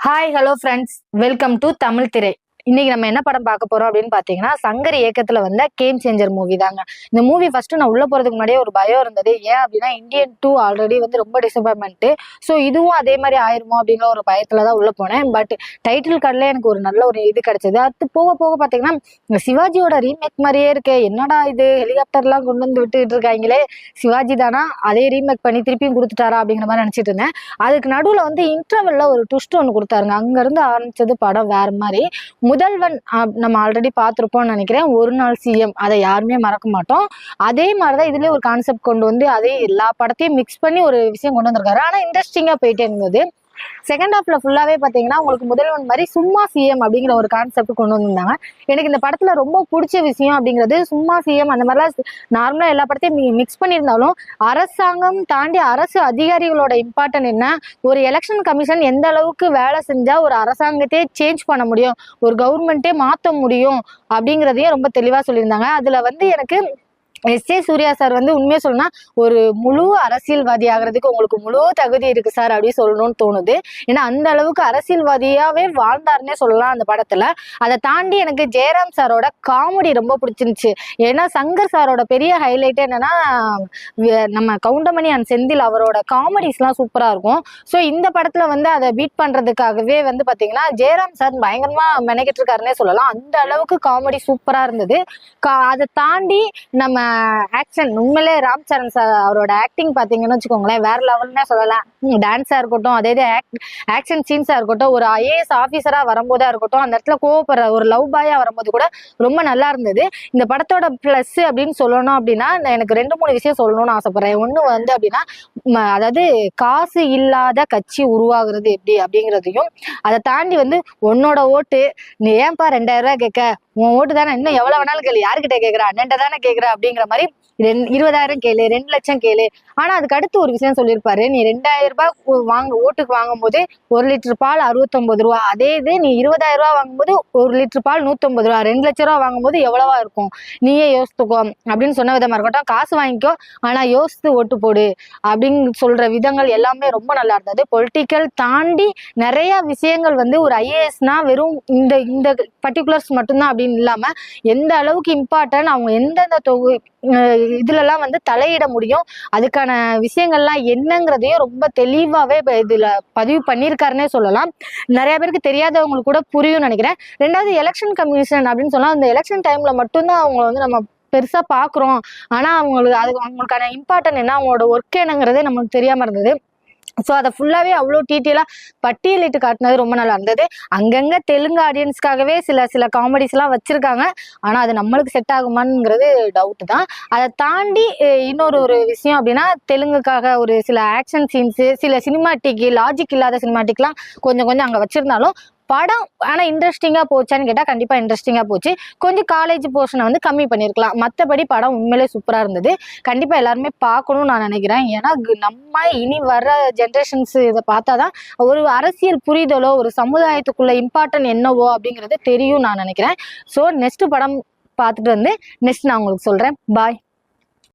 Hi hello friends welcome to Tamil Thirai இன்னைக்கு நம்ம என்ன படம் பார்க்க போறோம் அப்படின்னு பாத்தீங்கன்னா சங்கர் இயக்கத்துல வந்த கேம் சேஞ்சர் மூவி தாங்க. இந்த மூவி ஃபர்ஸ்ட் நான் உள்ள போறதுக்கு முன்னாடியே ஒரு பயம் இருந்தது. ஏன் அப்படின்னா இந்தியன் டூ ஆல்ரெடி வந்து ரொம்ப டிசப்பாயின்மெண்ட் ஸோ இதுவும் அதே மாதிரி ஆயிருமோ அப்படிங்கிற ஒரு பயத்துல தான் உள்ள போனேன். பட் டைட்டில் கார்டில் எனக்கு ஒரு நல்ல ஒரு இது கிடைச்சது. அது போக போக பாத்தீங்கன்னா சிவாஜியோட ரீமேக் மாதிரியே இருக்கு. என்னடா இது? ஹெலிகாப்டர்லாம் கொண்டு வந்து விட்டுட்டு இருக்காங்களே. சிவாஜி தானா? அதே ரீமேக் பண்ணி திருப்பியும் கொடுத்துட்டாரா அப்படிங்கிற மாதிரி நினைச்சிட்டு இருந்தேன். அதுக்கு நடுவில் வந்து இன்டர்வெல்ல ஒரு ட்விஸ்ட் ஒன்று கொடுத்தாருங்க. அங்கேருந்து ஆரம்பிச்சது படம் வேற மாதிரி. முதல்வன் நம்ம ஆல்ரெடி பார்த்துருப்போம்னு நினைக்கிறேன். ஒரு நாள் சிஎம் அதை யாருமே மறக்க மாட்டோம். அதே மாதிரிதான் இதுலேயே ஒரு கான்செப்ட் கொண்டு வந்து அதே எல்லா படத்தையும் மிக்ஸ் பண்ணி ஒரு விஷயம் கொண்டு வந்திருக்காரு. ஆனால் இன்ட்ரெஸ்டிங்காக போயிட்டே இருந்தது செகண்ட் ஹாஃப்ல ஃபுல்லாவே பாத்தீங்கன்னா உங்களுக்கு முதல்வன் மாதிரி சும்மா சிஎம் அப்படிங்கிற ஒரு கான்செப்ட் கொண்டு வந்திருந்தாங்க. எனக்கு இந்த படத்துல ரொம்ப பிடிச்ச விஷயம் அப்படிங்கிறது சும்மா சிஎம் அந்த மாதிரிலாம் நார்மலா எல்லா படத்தையும் மிக்ஸ் பண்ணியிருந்தாலும் அரசாங்கம் தாண்டி அரசு அதிகாரிகளோட இம்பார்ட்டன்ட் என்ன? ஒரு எலெக்ஷன் கமிஷன் எந்த அளவுக்கு வேலை செஞ்சா ஒரு அரசாங்கத்தையே சேஞ்ச் பண்ண முடியும்? ஒரு கவர்மெண்ட்டே மாற்ற முடியும்? அப்படிங்கிறதையும் ரொம்ப தெளிவா சொல்லியிருந்தாங்க. அதுல வந்து எனக்கு எஸ். ஏ. சூர்யா சார் வந்து உண்மையை சொல்லணும்னா ஒரு முழு அரசியல்வாதி ஆகிறதுக்கு உங்களுக்கு முழு தகுதி இருக்கு சார் அப்படின்னு சொல்லணும்னு தோணுது. ஏன்னா அந்த அளவுக்கு அரசியல்வாதியாவே வாழ்ந்தாருன்னே சொல்லலாம் அந்த படத்துல. அதை தாண்டி எனக்கு ஜெயராம் சாரோட காமெடி ரொம்ப பிடிச்சிருந்துச்சு. ஏன்னா சங்கர் சாரோட பெரிய ஹைலைட் என்னன்னா நம்ம கவுண்டமணி அண்ட் செந்தில் அவரோட காமெடிஸ்லாம் சூப்பராக இருக்கும். ஸோ இந்த படத்துல வந்து அதை பீட் பண்றதுக்காகவே வந்து பார்த்தீங்கன்னா ஜெயராம் சார் பயங்கரமாக மெனக்கிட்டு இருக்காருன்னே சொல்லலாம். அந்த அளவுக்கு காமெடி சூப்பராக இருந்தது. கா- அதை தாண்டி நம்ம ஆக்ஷன் உண்மையிலே ராம் சரண் சார் அவரோட ஆக்டிங் பார்த்தீங்கன்னு வச்சுக்கோங்களேன் வேற லெவல்னே சொல்லலாம். டான்ஸாக இருக்கட்டும் அதே இது ஆக்ஷன் சீன்ஸாக இருக்கட்டும் ஒரு ஐஏஎஸ் ஆஃபீஸராக வரும்போதா இருக்கட்டும் அந்த இடத்துல கோவப்படுற ஒரு லவ் பாயாக வரும்போது கூட ரொம்ப நல்லா இருந்தது. இந்த படத்தோட ப்ளஸ் அப்படின்னு சொல்லணும் அப்படின்னா நான் எனக்கு ரெண்டு மூணு விஷயம் சொல்லணும்னு ஆசைப்படுறேன். ஒன்று வந்து அப்படின்னா அதாவது காசு இல்லாத கட்சி உருவாகுறது எப்படி அப்படிங்கிறதையும் அதை தாண்டி வந்து உன்னோட ஓட்டு நீ ஏன்பா ரெண்டாயிரம் ரூபாய் கேட்க? உன் ஓட்டு தானே இன்னும் எவ்வளவு வேணாலும் கேளு யாருக்கிட்ட கேக்குற அண்ணன்ட்ட தானே கேக்குற அப்படிங்கிற மாதிரி ரெண் இருபதாயிரம் கேளு ரெண்டு லட்சம் கேளு. ஆனா அதுக்கு அடுத்து ஒரு விஷயம் சொல்லியிருப்பாரு நீ ரெண்டாயிரம் ரூபாய் வாங்க ஓட்டுக்கு வாங்கும் போது ஒரு லிட்டர் பால் அறுபத்தொன்பது ரூபா. அதே இது நீ இருபதாயிரம் ரூபாய் வாங்கும்போது ஒரு லிட்டர் பால் நூத்தொன்பது ரூபா. ரெண்டு லட்ச ரூபா வாங்கும்போது எவ்வளவா இருக்கும்? நீயே யோசித்துக்கோ அப்படின்னு சொன்ன விதமா இருக்கட்டும். காசு வாங்கிக்கோ ஆனா யோசித்து ஓட்டு போடு அப்படின்னு சொல்ற விதங்கள் எல்லாமே ரொம்ப நல்லா இருந்தது. பொலிட்டிக்கல் தாண்டி நிறைய விஷயங்கள் வந்து ஒரு ஐஏஎஸ்னா வெறும் இந்த இந்த பர்டிகுலர்ஸ் மட்டும்தான் அப்படின்னு இல்லாம எந்த அளவுக்கு இம்பார்ட்டன்ட் அவங்க எந்தெந்த தொகு அஹ் இதுலலாம் வந்து தலையிட முடியும் அதுக்கான விஷயங்கள்லாம் என்னங்கிறதையும் ரொம்ப தெளிவாவே இப்ப இதுல பதிவு பண்ணியிருக்காருன்னே சொல்லலாம். நிறைய பேருக்கு தெரியாதவங்களுக்கு கூட புரியும் நினைக்கிறேன். ரெண்டாவது எலெக்ஷன் கமிஷன் அப்படின்னு சொன்னா அந்த எலெக்ஷன் டைம்ல மட்டும்தான் அவங்க வந்து நம்ம பெருசா பாக்குறோம். ஆனா அவங்களுக்கு அது அவங்களுக்கான இம்பார்ட்டன் என்ன? அவங்களோட ஒர்க் என்னங்கிறதே நமக்கு தெரியாம இருந்தது. ஸோ அதை ஃபுல்லாகவே அவ்வளோ டீட்டெயிலாக பட்டியலிட்டு காட்டினது ரொம்ப நல்லா இருந்தது. அங்கங்கே தெலுங்கு ஆடியன்ஸ்க்காகவே சில சில காமெடிஸ்லாம் வச்சுருக்காங்க. ஆனால் அது நம்மளுக்கு செட் ஆகுமாங்கிறது டவுட் தான். அதை தாண்டி இன்னொரு ஒரு விஷயம் அப்படின்னா தெலுங்குக்காக ஒரு சில ஆக்ஷன் சீன்ஸு சில சினிமாட்டிக்கு லாஜிக் இல்லாத சினிமாட்டிக்லாம் கொஞ்சம் கொஞ்சம் அங்கே வச்சுருந்தாலும் படம் ஆனால் இன்ட்ரெஸ்டிங்காக போச்சான்னு கேட்டால் கண்டிப்பாக இன்ட்ரெஸ்டிங்காக போச்சு. கொஞ்சம் காலேஜ் போர்ஷனை வந்து கம்மி பண்ணியிருக்கலாம் மற்றபடி படம் உண்மையிலே சூப்பராக இருந்தது. கண்டிப்பாக எல்லாருமே பார்க்கணும்னு நான் நினைக்கிறேன். ஏன்னா நம்ம இனி வர ஜென்ரேஷன்ஸ் இதை பார்த்தா தான் ஒரு அரசியல் புரிதலோ ஒரு சமுதாயத்துக்குள்ள இம்பார்ட்டன்ட் என்னவோ அப்படிங்கிறது தெரியும் நான் நினைக்கிறேன். ஸோ நெக்ஸ்ட் படம் பார்த்துட்டு வந்து நெக்ஸ்ட் நான் உங்களுக்கு சொல்கிறேன் பாய்